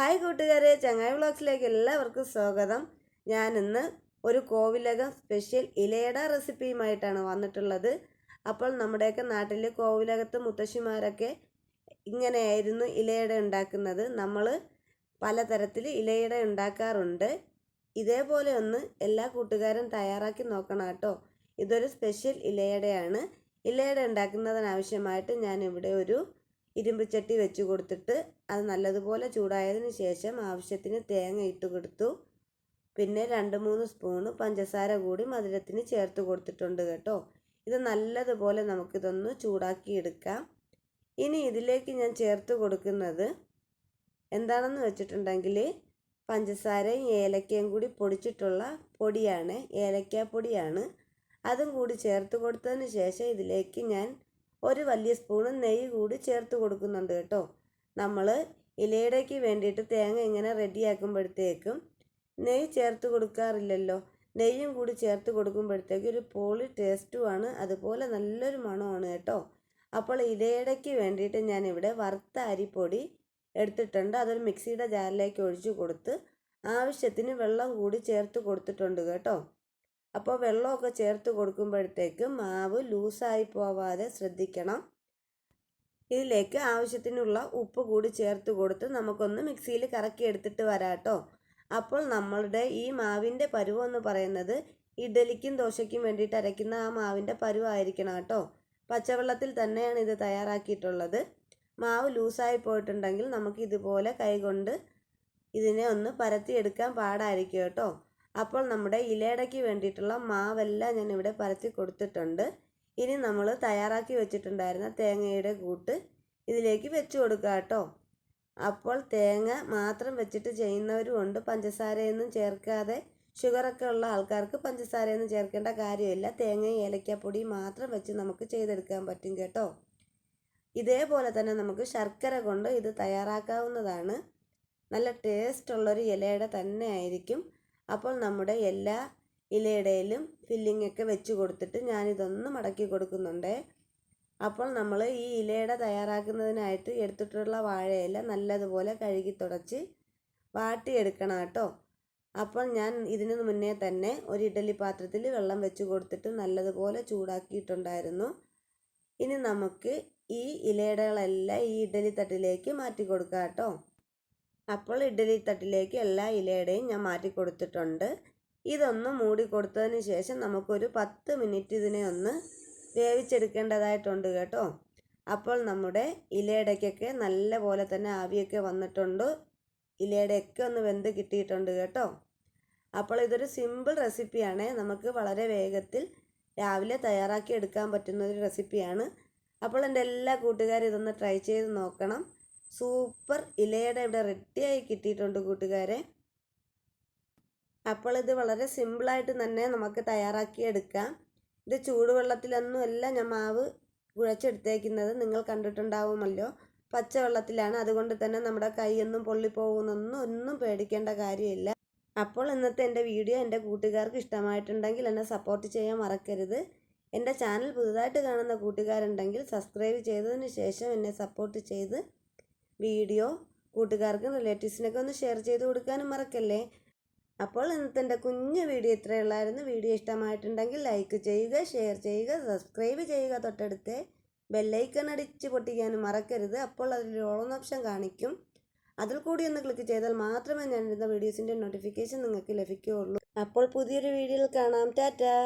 Hi കൂട്ടുകാരെ ചങ്ങായി വ്ളോഗ്സിലേക്ക് എല്ലാവർക്കും സ്വാഗതം. ഞാൻ ഇന്ന് ഒരു കോവിലകം സ്പെഷ്യൽ ഇലയട റെസിപ്പിയുമായിട്ടാണ് വന്നിട്ടുള്ളത്. അപ്പോൾ നമ്മുടെയൊക്കെ നാട്ടിൽ കോവിലകത്ത് മുത്തശ്ശിമാരൊക്കെ ഇങ്ങനെയായിരുന്നു ഇലയട ഉണ്ടാക്കുന്നത്. നമ്മൾ പലതരത്തിൽ ഇലയട ഉണ്ടാക്കാറുണ്ട്. ഇതേപോലെ ഒന്ന് എല്ലാ കൂട്ടുകാരും തയ്യാറാക്കി നോക്കണം കേട്ടോ. ഇതൊരു സ്പെഷ്യൽ ഇലയടയാണ്. ഇലയട ഉണ്ടാക്കുന്നതിനാവശ്യമായിട്ട് ഞാനിവിടെ ഒരു ഇരുമ്പ് ചട്ടി വെച്ച് കൊടുത്തിട്ട് അത് നല്ലതുപോലെ ചൂടായതിന് ശേഷം ആവശ്യത്തിന് തേങ്ങ ഇട്ട് കൊടുത്തു. പിന്നെ രണ്ട് മൂന്ന് സ്പൂണ് പഞ്ചസാര കൂടി മധുരത്തിന് ചേർത്ത് കൊടുത്തിട്ടുണ്ട് കേട്ടോ. ഇത് നല്ലതുപോലെ നമുക്കിതൊന്ന് ചൂടാക്കി എടുക്കാം. ഇനി ഇതിലേക്ക് ഞാൻ ചേർത്ത് കൊടുക്കുന്നത് എന്താണെന്ന് വെച്ചിട്ടുണ്ടെങ്കിൽ പഞ്ചസാരയും ഏലക്കയും കൂടി പൊടിച്ചിട്ടുള്ള പൊടിയാണ് ഏലക്ക പൊടിയാണ് അതും കൂടി ചേർത്ത് കൊടുത്തതിന് ശേഷം ഇതിലേക്ക് ഞാൻ ഒരു വലിയ സ്പൂണ് നെയ്യ് കൂടി ചേർത്ത് കൊടുക്കുന്നുണ്ട് കേട്ടോ. നമ്മൾ ഇലയുടേക്ക് വേണ്ടിയിട്ട് തേങ്ങ ഇങ്ങനെ റെഡിയാക്കുമ്പോഴത്തേക്കും നെയ്യ് ചേർത്ത് കൊടുക്കാറില്ലല്ലോ. നെയ്യും കൂടി ചേർത്ത് കൊടുക്കുമ്പോഴത്തേക്ക് ഒരു പോളി ടേസ്റ്റുമാണ്. അതുപോലെ നല്ലൊരു മണമാണ് കേട്ടോ. അപ്പോൾ ഇലയിടയ്ക്ക് വേണ്ടിയിട്ട് ഞാനിവിടെ വറുത്ത അരിപ്പൊടി എടുത്തിട്ടുണ്ട്. അതൊരു മിക്സിയുടെ ജാറിലേക്ക് ഒഴിച്ചു കൊടുത്ത് ആവശ്യത്തിന് വെള്ളം കൂടി ചേർത്ത് കൊടുത്തിട്ടുണ്ട് കേട്ടോ. അപ്പോൾ വെള്ളമൊക്കെ ചേർത്ത് കൊടുക്കുമ്പോഴത്തേക്ക് മാവ് ലൂസായി പോവാതെ ശ്രദ്ധിക്കണം. ഇതിലേക്ക് ആവശ്യത്തിനുള്ള ഉപ്പ് കൂടി ചേർത്ത് കൊടുത്ത് നമുക്കൊന്ന് മിക്സിയിൽ കറക്കി എടുത്തിട്ട് വരാട്ടോ അപ്പോൾ നമ്മളുടെ ഈ മാവിന്റെ പരുവെന്ന് പറയുന്നത് ഇഡലിക്കും ദോശയ്ക്കും വേണ്ടിയിട്ട് അരയ്ക്കുന്ന ആ മാവിന്റെ പരുവായിരിക്കണം കേട്ടോ. പച്ചവെള്ളത്തിൽ തന്നെയാണ് ഇത് തയ്യാറാക്കിയിട്ടുള്ളത്. മാവ് ലൂസായി പോയിട്ടുണ്ടെങ്കിൽ നമുക്ക് ഇതുപോലെ കൈകൊണ്ട് ഇതിനെ ഒന്ന് പരത്തിയെടുക്കാൻ പാടായിരിക്കും കേട്ടോ. അപ്പോൾ നമ്മുടെ ഇലയടയ്ക്ക് വേണ്ടിയിട്ടുള്ള മാവെല്ലാം ഞാൻ ഇവിടെ പരത്തി കൊടുത്തിട്ടുണ്ട്. ഇനി നമ്മൾ തയ്യാറാക്കി വെച്ചിട്ടുണ്ടായിരുന്ന തേങ്ങയുടെ കൂട്ട് ഇതിലേക്ക് വെച്ച് കൊടുക്കുക കേട്ടോ. അപ്പോൾ തേങ്ങ മാത്രം വെച്ചിട്ട് ചെയ്യുന്നവരും ഉണ്ട്. പഞ്ചസാരയൊന്നും ചേർക്കാതെ ഷുഗറൊക്കെ ഉള്ള ആൾക്കാർക്ക് പഞ്ചസാരയൊന്നും ചേർക്കേണ്ട കാര്യമില്ല. തേങ്ങയും ഏലക്കാപ്പൊടിയും മാത്രം വെച്ച് നമുക്ക് ചെയ്തെടുക്കാൻ പറ്റും കേട്ടോ. ഇതേപോലെ തന്നെ നമുക്ക് ശർക്കര കൊണ്ട് ഇത് തയ്യാറാക്കാവുന്നതാണ്. നല്ല ടേസ്റ്റ് ഉള്ളൊരു ഇലയുടെ തന്നെ ആയിരിക്കും. അപ്പോൾ നമ്മുടെ എല്ലാ ഇലയുടെയിലും ഒക്കെ വെച്ച് കൊടുത്തിട്ട് ഞാനിതൊന്ന് മടക്കി കൊടുക്കുന്നുണ്ട്. അപ്പോൾ നമ്മൾ ഈ ഇലയുടെ തയ്യാറാക്കുന്നതിനായിട്ട് എടുത്തിട്ടുള്ള വാഴയില നല്ലതുപോലെ കഴുകി തുടച്ച് വാട്ടിയെടുക്കണം കേട്ടോ. അപ്പോൾ ഞാൻ ഇതിനു മുന്നേ തന്നെ ഒരു ഇഡലി പാത്രത്തിൽ വെള്ളം വെച്ച് കൊടുത്തിട്ട് നല്ലതുപോലെ ചൂടാക്കിയിട്ടുണ്ടായിരുന്നു. ഇനി നമുക്ക് ഈ ഇലയുടെകളെല്ലാം ഈ ഇഡലി തട്ടിലേക്ക് മാറ്റി കൊടുക്കാം കേട്ടോ. അപ്പോൾ ഇഡ്ഡലി തട്ടിലേക്ക് എല്ലാ ഇലയുടെയും ഞാൻ മാറ്റി കൊടുത്തിട്ടുണ്ട്. ഇതൊന്ന് മൂടി കൊടുത്തതിന് ശേഷം നമുക്കൊരു പത്ത് മിനിറ്റ് ഇതിനെ ഒന്ന് വേവിച്ചെടുക്കേണ്ടതായിട്ടുണ്ട് കേട്ടോ. അപ്പോൾ നമ്മുടെ ഇലയുടെക്കൊക്കെ നല്ല പോലെ തന്നെ ആവിയൊക്കെ വന്നിട്ടുണ്ട്. ഇലയുടെയൊക്കെ ഒന്ന് വെന്ത് കിട്ടിയിട്ടുണ്ട് കേട്ടോ. അപ്പോൾ ഇതൊരു സിമ്പിൾ റെസിപ്പിയാണ്. നമുക്ക് വളരെ വേഗത്തിൽ രാവിലെ തയ്യാറാക്കി എടുക്കാൻ പറ്റുന്ന ഒരു റെസിപ്പിയാണ്. അപ്പോൾ എന്റെ എല്ലാ കൂട്ടുകാരും ഇതൊന്ന് ട്രൈ ചെയ്ത് നോക്കണം. സൂപ്പർ ഇലയുടെ ഇവിടെ റെഡിയായി കിട്ടിയിട്ടുണ്ട് കൂട്ടുകാരെ. അപ്പോൾ ഇത് വളരെ സിമ്പിളായിട്ട് തന്നെ നമുക്ക് തയ്യാറാക്കി എടുക്കാം. ഇത് ചൂടുവെള്ളത്തിലൊന്നും അല്ല ഞാൻ മാവ് കുഴച്ചെടുത്തേക്കുന്നത്. നിങ്ങൾ കണ്ടിട്ടുണ്ടാവുമല്ലോ. പച്ചവെള്ളത്തിലാണ്. അതുകൊണ്ട് തന്നെ നമ്മുടെ കൈയൊന്നും പൊള്ളിപ്പോകുന്നൊന്നും ഒന്നും പേടിക്കേണ്ട കാര്യമില്ല. അപ്പോൾ ഇന്നത്തെ എന്റെ വീഡിയോ എന്റെ കൂട്ടുകാർക്ക് ഇഷ്ടമായിട്ടുണ്ടെങ്കിൽ എന്നെ സപ്പോർട്ട് ചെയ്യാൻ മറക്കരുത്. എന്റെ ചാനൽ പുതുതായിട്ട് കാണുന്ന കൂട്ടുകാരുണ്ടെങ്കിൽ സബ്സ്ക്രൈബ് ചെയ്തതിന് ശേഷം എന്നെ സപ്പോർട്ട് ചെയ്ത് വീഡിയോ കൂട്ടുകാർക്കും റിലേറ്റീവ്സിനൊക്കെ ഒന്ന് ഷെയർ ചെയ്ത് കൊടുക്കാനും മറക്കല്ലേ? അപ്പോൾ ഇന്നത്തെ എന്റെ കുഞ്ഞു വീഡിയോ ഇത്രയുള്ളായിരുന്നു. വീഡിയോ ഇഷ്ടമായിട്ടുണ്ടെങ്കിൽ ലൈക്ക് ചെയ്യുക ഷെയർ ചെയ്യുക സബ്സ്ക്രൈബ് ചെയ്യുക. തൊട്ടടുത്ത് ബെല്ലൈക്കൺ അടിച്ച് പൊട്ടിക്കാനും മറക്കരുത്. അപ്പോൾ അതിൽ ഓളം ഓപ്ഷൻ കാണിക്കും. അതിൽ കൂടി ഒന്ന് ക്ലിക്ക് ചെയ്താൽ മാത്രമേ ഞാൻ ഇടുന്ന വീഡിയോസിന്റെ നോട്ടിഫിക്കേഷൻ നിങ്ങൾക്ക് ലഭിക്കുകയുള്ളൂ. അപ്പോൾ പുതിയൊരു വീഡിയോയിൽ കാണാം. ടാറ്റാ!